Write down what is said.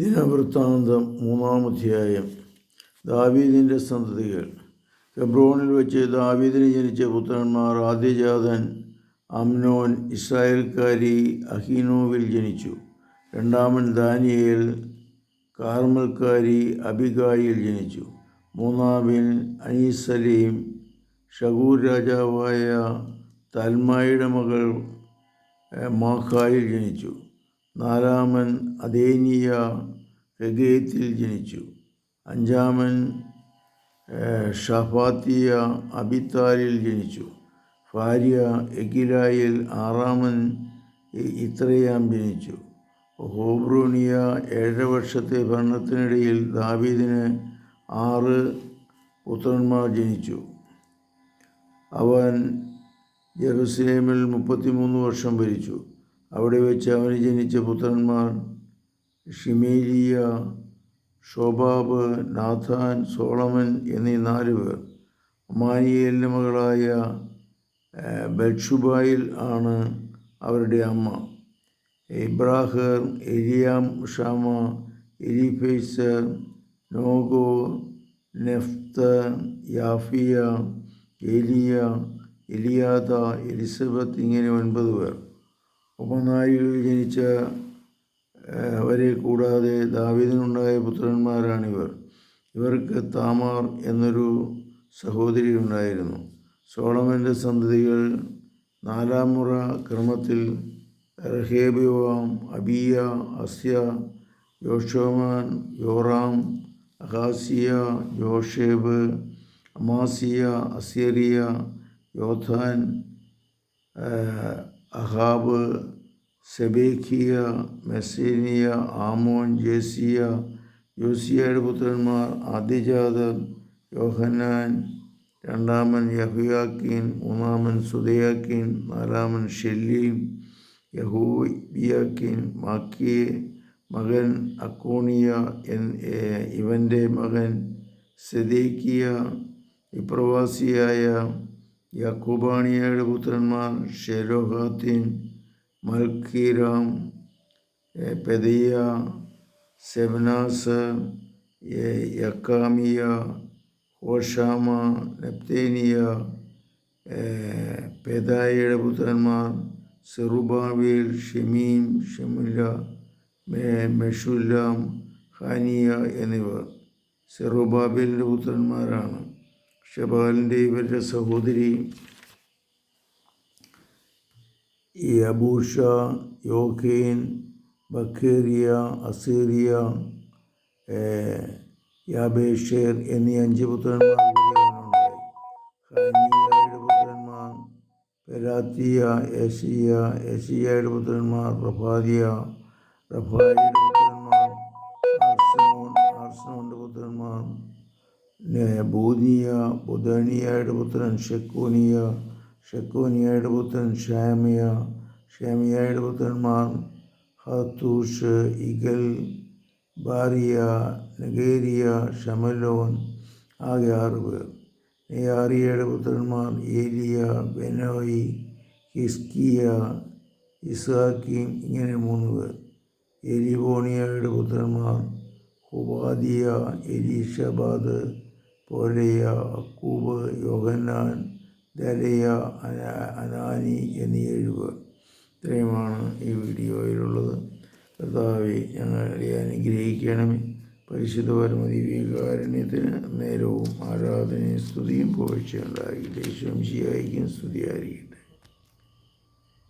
ദിനവൃത്താന്തം മൂന്നാമധ്യായം ദാവീദിന്റെ സന്തതികൾ. ഹെബ്രോണിൽ വെച്ച് ദാവീദിന് ജനിച്ച പുത്രന്മാർ ആദ്യജാതൻ അമ്നോൻ ഇസ്രായേൽക്കാരി അഹീനോവിൽ ജനിച്ചു. രണ്ടാമൻ ദാനിയേൽ കാർമൽക്കാരി അബിഗായിൽ ജനിച്ചു. മൂന്നാമൻ അനീസലീം ഷഗൂർ രാജാവായ തൽമായുടെ മകൾ മാഖായിൽ ജനിച്ചു. നാലാമൻ അദേനിയ ഹെഗേത്തിൽ ജനിച്ചു. അഞ്ചാമൻ ഷഫാത്തിയ അബിത്താലിൽ ജനിച്ചു. ഭാര്യ എഗിലായിൽ ആറാമൻ ഇത്രയാം ജനിച്ചു. ഹോബ്രോണിയ ഏഴര വർഷത്തെ ഭരണത്തിനിടയിൽ ദാവീദിന് ആറ് പുത്രന്മാർ ജനിച്ചു. അവൻ ജെറുസലേമിൽ മുപ്പത്തിമൂന്ന് വർഷം ഭരിച്ചു. അവിടെ വെച്ച് അവന് ജനിച്ച പുത്രന്മാർ ഷിമേലിയ ഷോബാബ് നാഥാൻ സോളമൻ എന്നീ നാല് പേർ. അമാനിയേലിന്റെ മകളായ ബൽഷുബായിൽ ആണ് അവരുടെ അമ്മ. ഇബ്രാഹർ എലിയാം ഷാമ എലിഫേസർ നോഗോ നെഫ്ത യാഫിയ എലിയ എലിയാദ എലിസബത്ത് ഇങ്ങനെ ഒൻപത് പേർ. ഉപനാരികളിൽ ജനിച്ച അവരെ കൂടാതെ ദാവീദിനുണ്ടായ പുത്രന്മാരാണിവർ. ഇവർക്ക് താമാർ എന്നൊരു സഹോദരി ഉണ്ടായിരുന്നു സോളമന്റെ സന്തതികൾ നാലാം മുറ ക്രമത്തിൽ റഹേബിയോം അബിയ അസ്യ യോഷോമാൻ യോറാം അഹാസിയ യോഷേബ് അമാസിയ അസേറിയ യോഥാൻ അഹാബ് സെബേഖിയ മെസ്സേനിയ ആമോൻ ജേസിയ യോസിയയുടെ പുത്രന്മാർ ആദ്യജാതൻ യോഹന്നാൻ രണ്ടാമൻ യഹുയാക്കീൻ മൂന്നാമൻ സുദയാക്കീൻ നാലാമൻ ഷെല്ലീം യഹൂബിയാക്കീൻ മാക്കിയെ മകൻ അക്കോണിയ എൻ ഇവന്റെ മകൻ സെദേക്കിയ വിപ്രവാസിയായ യാക്കോബാണിയയുടെ പുത്രന്മാർ ഷെലോഹാത്തിൻ മൽക്കീറാം പെദിയ സെബ്നാസ് യക്കാമിയ ഹോഷാമ നെപ്തേനിയ പെദായയുടെ പുത്രന്മാർ സെറുബാവേൽ ഷെമീം ഷെമുല മെ- മെഷുല്ലാം ഹാനിയ എന്നിവർ. സെറുബാബിലിന്റെ പുത്രന്മാരാണ്. ഷബാലിന്റെ ഇവരുടെ സഹോദരി യബൂഷ യോഖേൻ ബക്കേറിയ അസീറിയ യാബേഷേർ എന്നീ അഞ്ച് അവനുണ്ടായി. ഹാനിയയുടെ പുത്രന്മാർ പെരാത്തിയ ഏസിയ ഏസിയയുടെ പുത്രന്മാർ പ്രഭാതിയ പ്രഭാതിയുടെ ബൂനിയ ബുദാനിയയുടെ പുത്രൻ ഷെക്കൂനിയ ഷെക്കോനിയയുടെ പുത്രൻ ഷാമിയ ഷാമിയയുടെ പുത്രന്മാർ ഹത്തൂഷ് ഇഗൽ ബാരിയ നഗേരിയ ഷമലോൻ ആകെ ആറ് പേർ. നെയ്യാറിയയുടെ പുത്രന്മാർ ഏലിയ ബെനോയി ഹിസ്കിയ ഇസാക്കിം ഇങ്ങനെ മൂന്ന് പേർ. എലിബോണിയയുടെ പുത്രന്മാർ ഹുബാദിയ എലീഷബാദ് പോലെയ അക്കൂബ് യോഹന്നാൻ ദലയ അന അനാനി എന്നീ എഴുവ് ഇത്രയുമാണ് ഈ വീഡിയോയിലുള്ളത്. കർത്താവെ ഞങ്ങളെ അനുഗ്രഹിക്കണമേ. പരിശുദ്ധ പരമദിവ്യകാരുണ്യത്തിന് നേരവും ആരാധനയും സ്തുതിയും പുകഴ്ചയുണ്ടായി ദേശം സ്തുതിയായിരിക്കട്ടെ.